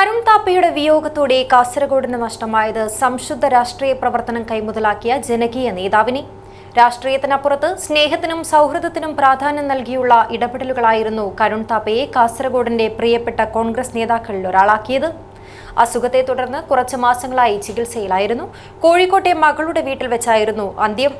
കരുൺ താപ്പയുടെ വിയോഗത്തോടെ കാസർഗോഡിന് നഷ്ടമായത് സംശുദ്ധ രാഷ്ട്രീയ പ്രവർത്തനം കൈമുതലാക്കിയ ജനകീയ നേതാവിനെ. രാഷ്ട്രീയത്തിനപ്പുറത്ത് സ്നേഹത്തിനും സൗഹൃദത്തിനും പ്രാധാന്യം നൽകിയുള്ള ഇടപെടലുകളായിരുന്നു കരുൺ താപ്പയെ കാസർഗോഡിന്റെ പ്രിയപ്പെട്ട കോൺഗ്രസ് നേതാക്കളിൽ ഒരാളാക്കിയത്. അസുഖത്തെ തുടർന്ന് കുറച്ച് മാസങ്ങളായി ചികിത്സയിലായിരുന്നു. കോഴിക്കോട്ടെ മകളുടെ വീട്ടിൽ വെച്ചായിരുന്നു അന്ത്യം.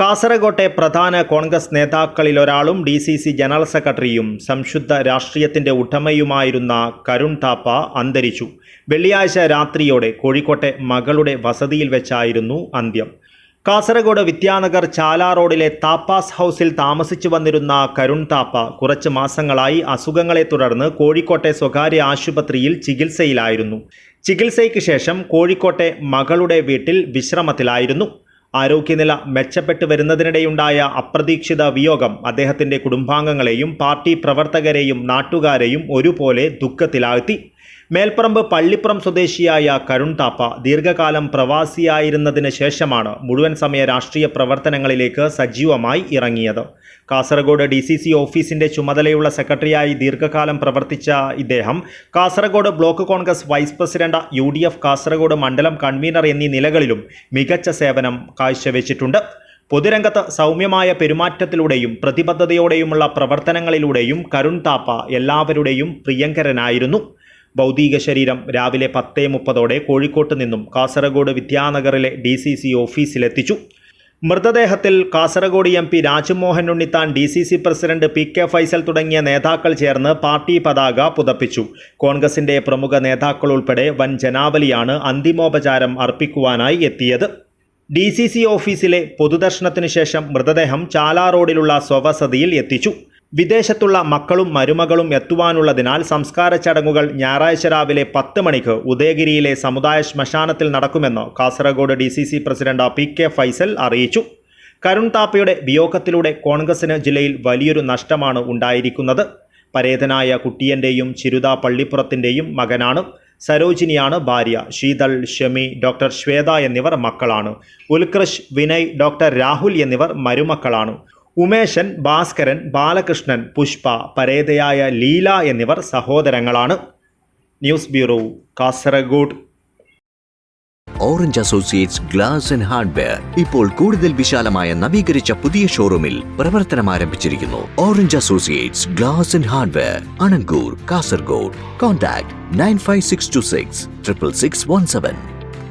കാസർകോട്ടെ പ്രധാന കോൺഗ്രസ് നേതാക്കളിലൊരാളും ഡി സി സി ജനറൽ സെക്രട്ടറിയും സംശുദ്ധ രാഷ്ട്രീയത്തിന്റെ ഉടമയുമായിരുന്ന കരുൺ താപ്പ അന്തരിച്ചു. വെള്ളിയാഴ്ച രാത്രിയോടെ കോഴിക്കോട്ടെ മകളുടെ വസതിയിൽ വെച്ചായിരുന്നു അന്ത്യം. കാസർഗോഡ് വിദ്യാനഗർ ചാലാ റോഡിലെ താപ്പാസ് ഹൗസിൽ താമസിച്ചു വന്നിരുന്ന കരുൺ താപ്പ കുറച്ച് മാസങ്ങളായി അസുഖങ്ങളെ തുടർന്ന് കോഴിക്കോട്ടെ സ്വകാര്യ ആശുപത്രിയിൽ ചികിത്സയിലായിരുന്നു. ചികിത്സയ്ക്ക് ശേഷം കോഴിക്കോട്ടെ മകളുടെ വീട്ടിൽ വിശ്രമത്തിലായിരുന്നു. ആരോഗ്യനില മെച്ചപ്പെട്ടു വരുന്നതിനിടെയുണ്ടായ അപ്രതീക്ഷിത വിയോഗം അദ്ദേഹത്തിന്റെ കുടുംബാംഗങ്ങളെയും പാർട്ടി പ്രവർത്തകരെയും നാട്ടുകാരെയും ഒരുപോലെ ദുഃഖത്തിലാഴ്ത്തി. മേൽപ്പറമ്പ് പള്ളിപ്പുറം സ്വദേശിയായ കരുൺ താപ്പ ദീർഘകാലം പ്രവാസിയായിരുന്നതിന് ശേഷമാണ് മുഴുവൻ സമയ രാഷ്ട്രീയ പ്രവർത്തനങ്ങളിലേക്ക് സജീവമായി ഇറങ്ങിയത്. കാസർഗോഡ് ഡി സി സി ഓഫീസിന്റെ ചുമതലയുള്ള സെക്രട്ടറിയായി ദീർഘകാലം പ്രവർത്തിച്ച ഇദ്ദേഹം Kasaragod block Congress vice president U D F Kasaragod മണ്ഡലം കൺവീനർ എന്നീ നിലകളിലും മികച്ച സേവനം കാഴ്ചവെച്ചിട്ടുണ്ട്. പൊതുരംഗത്ത് സൗമ്യമായ പെരുമാറ്റത്തിലൂടെയും പ്രതിബദ്ധതയോടെയുമുള്ള പ്രവർത്തനങ്ങളിലൂടെയും കരുൺ താപ്പ എല്ലാവരുടെയും പ്രിയങ്കരനായിരുന്നു. ഭൗതിക ശരീരം രാവിലെ പത്തേ മുപ്പതോടെ കോഴിക്കോട്ട് നിന്നും കാസർഗോഡ് വിദ്യാനഗറിലെ ഡി സി സി ഓഫീസിലെത്തിച്ചു. മൃതദേഹത്തിൽ Kasaragod M P Rajmohan Unnithan D C C president P K Faisal തുടങ്ങിയ നേതാക്കൾ ചേർന്ന് പാർട്ടി പതാക പുതപ്പിച്ചു. കോൺഗ്രസിന്റെ പ്രമുഖ നേതാക്കൾ ഉൾപ്പെടെ വൻ ജനാവലിയാണ് അന്തിമോപചാരം അർപ്പിക്കുവാനായി എത്തിയത്. ഡി സി സി ഓഫീസിലെ പൊതുദർശനത്തിനു ശേഷം മൃതദേഹം ചാല റോഡിലുള്ള സ്വവസതിയിൽ എത്തിച്ചു. വിദേശത്തുള്ള മക്കളും മരുമകളും എത്തുവാനുള്ളതിനാൽ സംസ്കാര ചടങ്ങുകൾ ഞായറാഴ്ച രാവിലെ പത്ത് മണിക്ക് ഉദയഗിരിയിലെ സമുദായ ശ്മശാനത്തിൽ നടക്കുമെന്ന് Kasaragod D C C president P K Faisal അറിയിച്ചു. കരുൺ താപ്പയുടെ വിയോഗത്തിലൂടെ കോൺഗ്രസിന് ജില്ലയിൽ വലിയൊരു നഷ്ടമാണ് ഉണ്ടായിരിക്കുന്നത്. പരേതനായ കുട്ടിയന്റെയും ചിരുത പള്ളിപ്പുറത്തിന്റെയും മകനാണ്. സരോജിനിയാണ് ഭാര്യ. ശീതൾ ഷമി ഡോക്ടർ ശ്വേത എന്നിവർ മക്കളാണ്. ഉൽകൃഷ് വിനയ് ഡോക്ടർ രാഹുൽ എന്നിവർ മരുമക്കളാണ്. ഉമേശൻ ഭാസ്കരൻ ബാലകൃഷ്ണൻ പുഷ്പ പരേതയായ ലീല എന്നിവർ സഹോദരങ്ങളാണ്. News bureau Kasaragod. Orange associates glass and hardware ഇപ്പോൾ കൂടുതൽ വിശാലമായ നവീകരിച്ച പുതിയ ഷോറൂമിൽ പ്രവർത്തനം ആരംഭിച്ചിരിക്കുന്നു. Orange associates glass and hardware Anangoor Kasaragod. Contact nine five six two six triple six one seven.